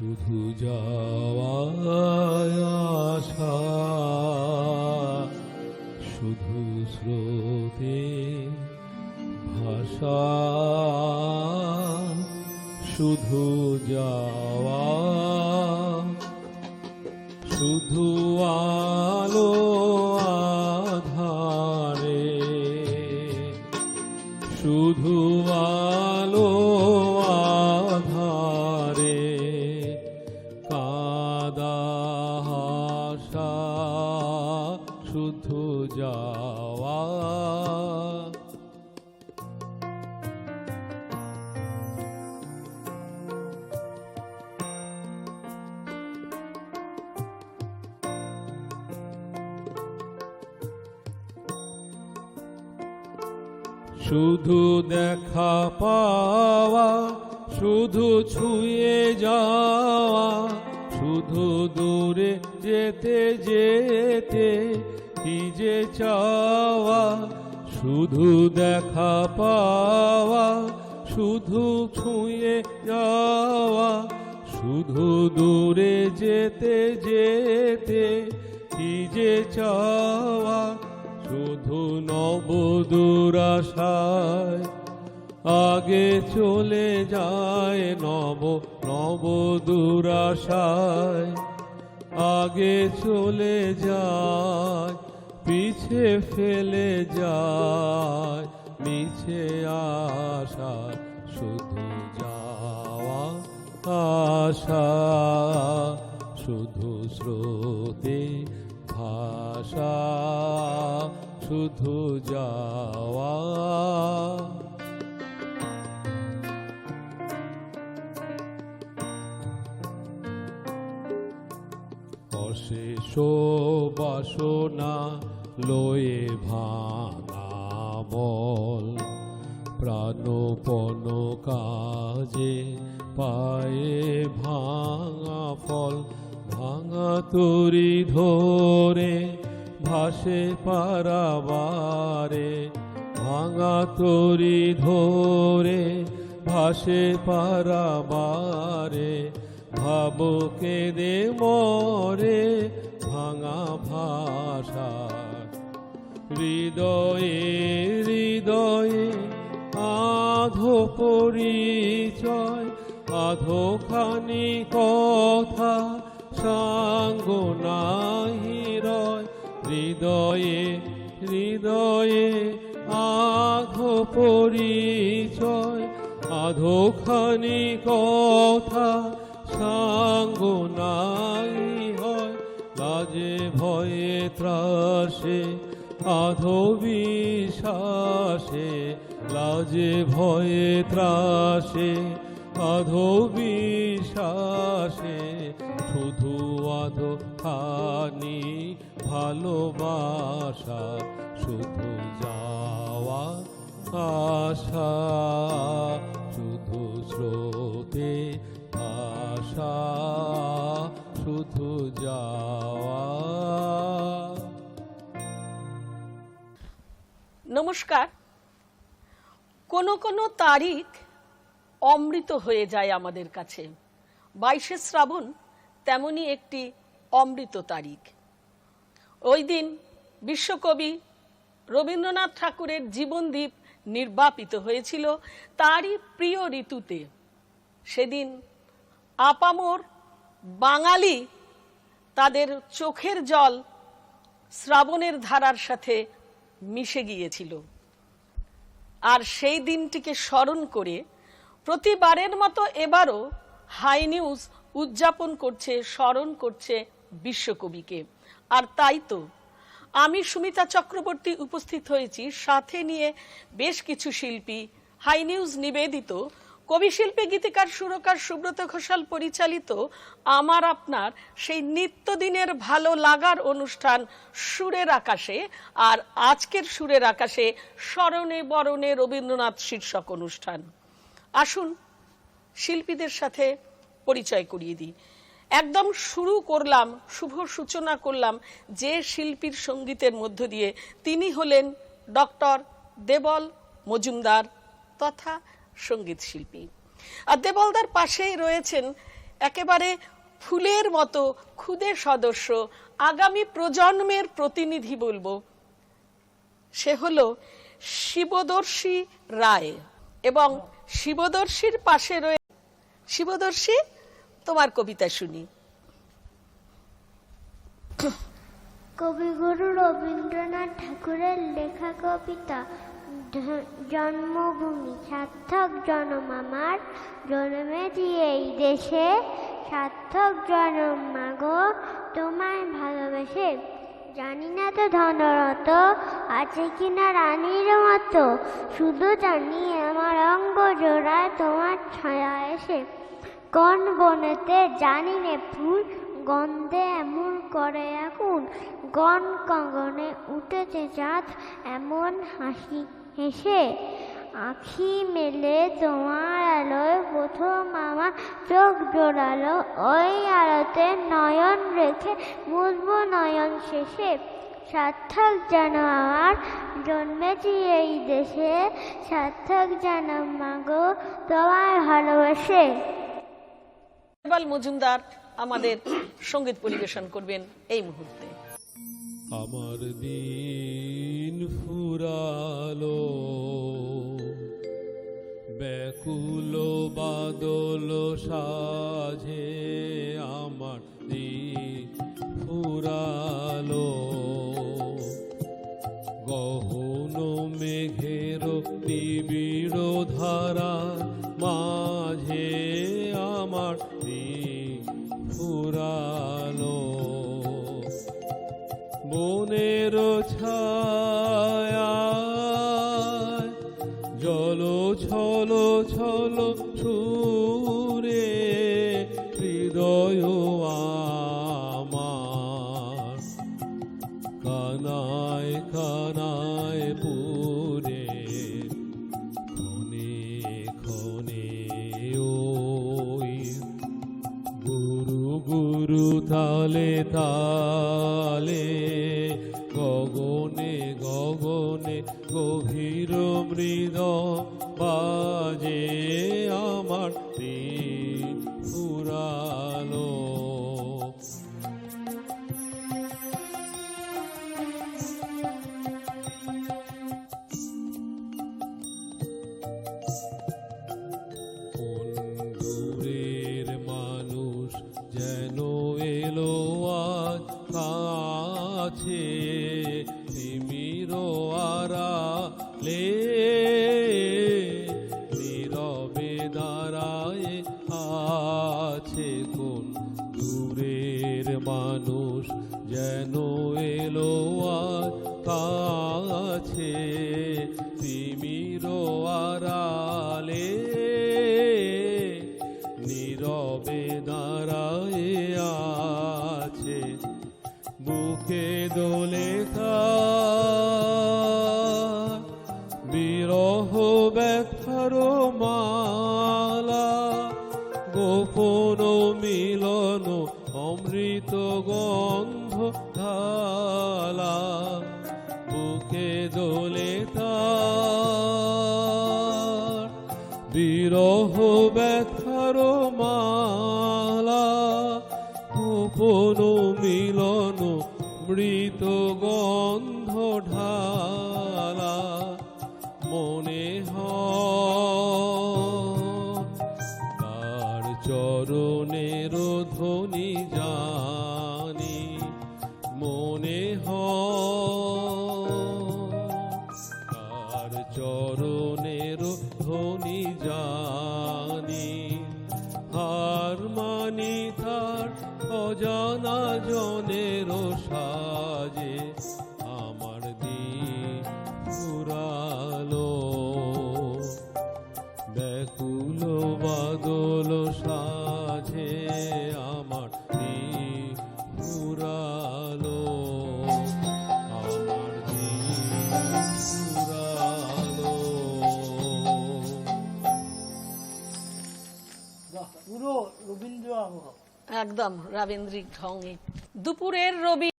শুধু যাওয়া শুধু স্রোতে ভাষা শুধু যাওয়া শুধু আলো শুধু দেখা পাওয়া, শুধু ছুঁয়ে যাওয়া, শুধু দূরে যেতে যেতে কি যে চাওয়া, শুধু দেখা পাওয়া, শুধু ছুঁয়ে যাওয়া, শুধু দূরে যেতে যেতে কি যে চাওয়া শুধু নবদুরাশায়, আগে চলে যায় নব, নবদুরাশায়। আগে চলে যায়, পিছে ফেলে যায়, মিছে আশা, শুধু যাওয়া আশা, শুধু স্রোতে ভাষা শুধু যাওয়া। অশেষ বাসনা লয়ে ভাঙা বল প্রাণপণ কাজে পায়ে ভাঙা ফল। ভাঙা তরি ধরে ভাসে পারাবারে, ভাঙা তরি ধরে ভাসে পারাবারে ভাবকে দে মরে ভাঙা ভাষা। হৃদয়ে হৃদয়ে আধো পরিচয়, আধো খানি কথা সাঙ্গ রয় হৃদয়ে হৃদয়ে আধো পরিচয় আধো খানি কথা সাঙ্গ নাই হয় লাজে ভয়ে ত্রাসে আধো বিশ্বাসে লাজে ভয়ে ত্রাসে আধো বিশ্বাসে শুধু আধো খানি ভালোবাসা, শুধু যাওয়া আশা শুধু স্রোতে আশা শুধু যাওয়া। নমস্কার। কোনো কোনো তারিখ অমৃত হয়ে যায় আমাদের কাছে। বাইশে শ্রাবণ তেমনই একটি অমৃত তারিখ। ওই দিন বিশ্বকবি রবীন্দ্রনাথ ঠাকুরের জীবনদ্বীপ নির্বাপিত হয়েছিল তারই প্রিয় ঋতুতে। সেদিন আপামর বাঙালি তাদের চোখের জল শ্রাবণের ধারার সাথে মিশে গিয়েছিল। আর সেই দিনটিকে স্মরণ করে প্রতিবারের মতো এবারও হাই নিউজ উদযাপন করছে, স্মরণ করছে বিশ্বকবিকে। আর তাই তো, আমি সুমিতা চক্রবর্তী উপস্থিত হয়েছি, সাথে নিয়ে বেশ কিছু শিল্পী, হাই নিউজ নিবেদিত কবিশিল্পী গীতিকার, সুরকার সুব্রত ঘোষাল পরিচালিত আমার আপনার সেই নিত্যদিনের ভালো লাগার অনুষ্ঠান সুরের আকাশে আর আজকের সুরের আকাশে স্মরণে বরণে রবীন্দ্রনাথ শীর্ষক অনুষ্ঠান। আসুন, শিল্পীদের সাথে পরিচয় করিয়ে দিই। একদম শুরু করলাম, শুভ সূচনা করলাম যে শিল্পীর সঙ্গীতের মধ্য দিয়ে। তিনি হলেন ডক্টর দেবল মজুমদার তথা সংগীত শিল্পী। আর দেবলদার পাশেই রয়েছেন একেবারে ফুলের মতো খুদে সদস্য, আগামী প্রজন্মের প্রতিনিধি বলব। সে হলো শিবদর্শী রায় এবং শিবদর্শীর পাশে রয়ে শিবদর্শী, তোমার কবিতা শুনি। কবিগুরু রবীন্দ্রনাথ ঠাকুরের লেখা কবিতা জন্মভূমি, সার্থক জনম আমার জন্মেছি এই দেশে, সার্থক জনম মাগো, তোমায় ভালোবেসে। জানি না তো ধনরত, আছে কিনা রানীর মতো, শুধু জানি আমার অঙ্গ জোড়ায় তোমার ছায়া এসে। কোন বনেতে জানি নে ফুল, গন্ধে এমন করে এখন গন কঙ্গনে উঠেছে চাঁদ এমন হাসি হেসে। আখি মেলে তোমার আলোয়, প্রথম আমার চোখ জোড়ালো। ওই আলোতে নয়ন রেখে মুলবো নয়ন শেষে। সার্থক যেন আমার জন্মেছি এই দেশে। সার্থক যেন মাগো তোমায় ভালোবাসে। ইকবাল মজুমদার আমাদের সংগীত পরিবেশন করবেন এই মুহূর্তে। আমার দিন ফুরালো, ব্যাকুল বাদল সাজে আমার দিন ফুরালো। গহন মেঘের নিবিড় ধারা মাঝে আমার ফুরালো ছা ছায়া তালে তালে গগনে গগনে গভীর মৃদ বাজে আমার দিন দাঁড়ায় আছে কোন দূরের মানুষ যেন এলো আর কাছে তিমির আড়ালে ঢালা বুকে দোলে তার। বিরহ ব্যথার জানি হার মানি তার অজানা জনের সাজে আমার দিন ফুরালো ব্যাকুল বাদল সাজে আমার দিন ফুরালো একদম রাবেন্দ্রিক ঢঙে। দুপুরের রবি